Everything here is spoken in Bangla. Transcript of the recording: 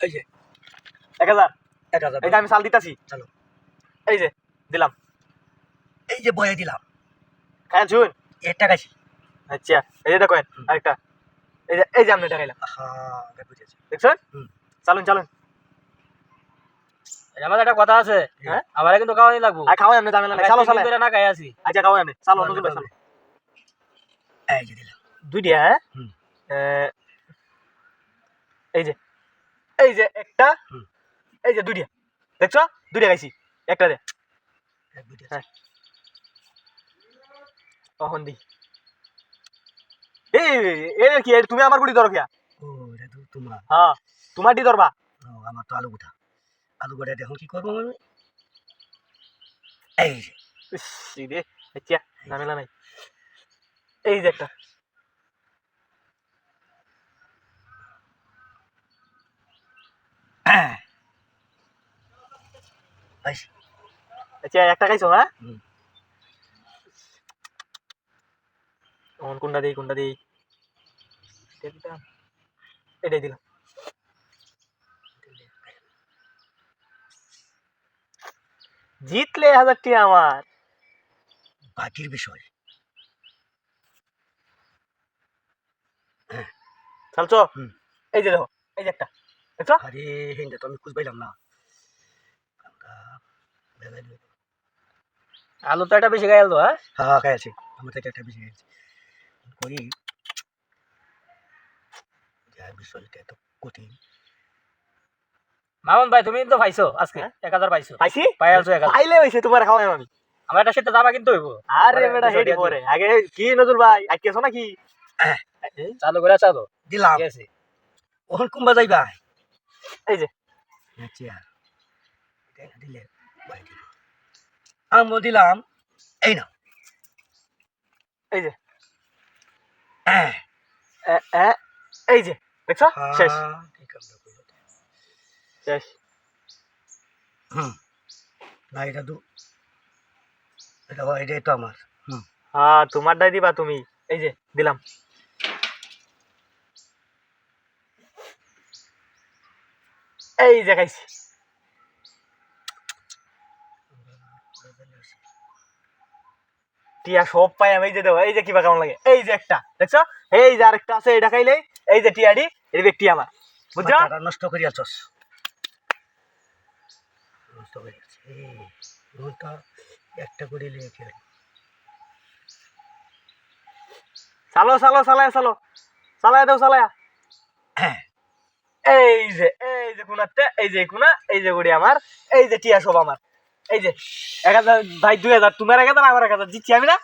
এই যে এক হাজার। এক হাজার এই যে আমি চাল দিতাছি। চলো। এই যে দিলাম। এই যে বয়ে দিলাম। খাই শুন। একটা গাছি আচ্ছা এই যে দেখেন আরেকটা। এই যে এই যে আপনি দেখাইলাম। হ্যাঁ বুঝেছি দেখছেন। চালুন চালুন। আমার একটা কথা আছে হ্যাঁ? আমার কিন্তু খাওয়ানি লাগবো। আর খাওয়াই আপনি জামেলা নাই চালো চালো। ধরে না খাই আছি। আচ্ছা খাওয়াই আপনি চালো নজরুল ভাই চালো। এই যে দিলাম। দুই দিয়া হ্যাঁ এই যে। এই যে একটা। এই যে দুইটা। দেখছ? দুইটা খাইছি একটা দে। এই বুঝেছি। হ্যাঁ। দি। এই এ কি তুমি আমার গুড়ি ধরো কিয়া? ও এটা তো তোমরা। হ্যাঁ তোমার দি ধরবা। আমার তো আলু গুঠা আলু গুঠা দেখো কি করব আমি? এই যে। রে আচ্ছা ঝামেলা নাই। এই যে একটা হ্যাঁ। পাইছি। আচ্ছা একটা খাইছো হ্যাঁ? হুম। কোনটা দিই কোনটা দিই? এটাই দিলাম। জিতলে হাজার টি আমার। বাকির বিষয়। চলছো এই যে দেখো এই যে একটা। দেখছ? আরে হিন্দা তো আমি খুঁজ পাইলাম না। আলু তো একটা বেশি খাই আলতো হ্যাঁ? হ্যাঁ হ্যাঁ খাইছি আমার থেকে একটা বেশি খাইছি করি বিষয়টা এত কঠিন। মামুন ভাই তুমি তো পাইছো আজকে হ্যাঁ? এক হাজার পাইছো। পাইছি? পাই আলছো এক পাইলে হয়েছে তোমার খাওয়াই আমি। আমার একটা সেটা দাবা কিন্তু হইব। আরে বেটা হেডি পরে। আগে কি নজরুল ভাই আজকেছো নাকি? চালু করে চালো। দিলাম। ঠিক আছে। ওখান কুম্বা যাইবা? এই যে। আচ্ছা না দিলে দিলাম। এই না এই যে। হ্যাঁ। এই যে দেখছ? শেষ। শেষ। হুম। না এটা তো এটা এটাই তো আমার। হুম। হ্যাঁ তোমারটাই দিবা তুমি। এই যে দিলাম। এই যে টিয়া সব পাই আমি এই যে দেবো এই যে কিবা কেমন লাগে? এই যে একটা দেখছ? এই যে আরেকটা আছে এটা খাইলে এই যে টিয়াডি এই ব্যক্তি আমার। বুঝছ? নষ্ট নষ্ট একটা করে চালো চালো চালায় চালো। চালায় দাও চালায়। এই যে এই যে কোনাতে এই যে কোনা এই যে গুড়ি আমার এই যে টিয়া সব আমার। এই যে এক হাজার ভাই দুই হাজার তোমার এক হাজার আমার এক হাজার দিচ্ছি আমি না?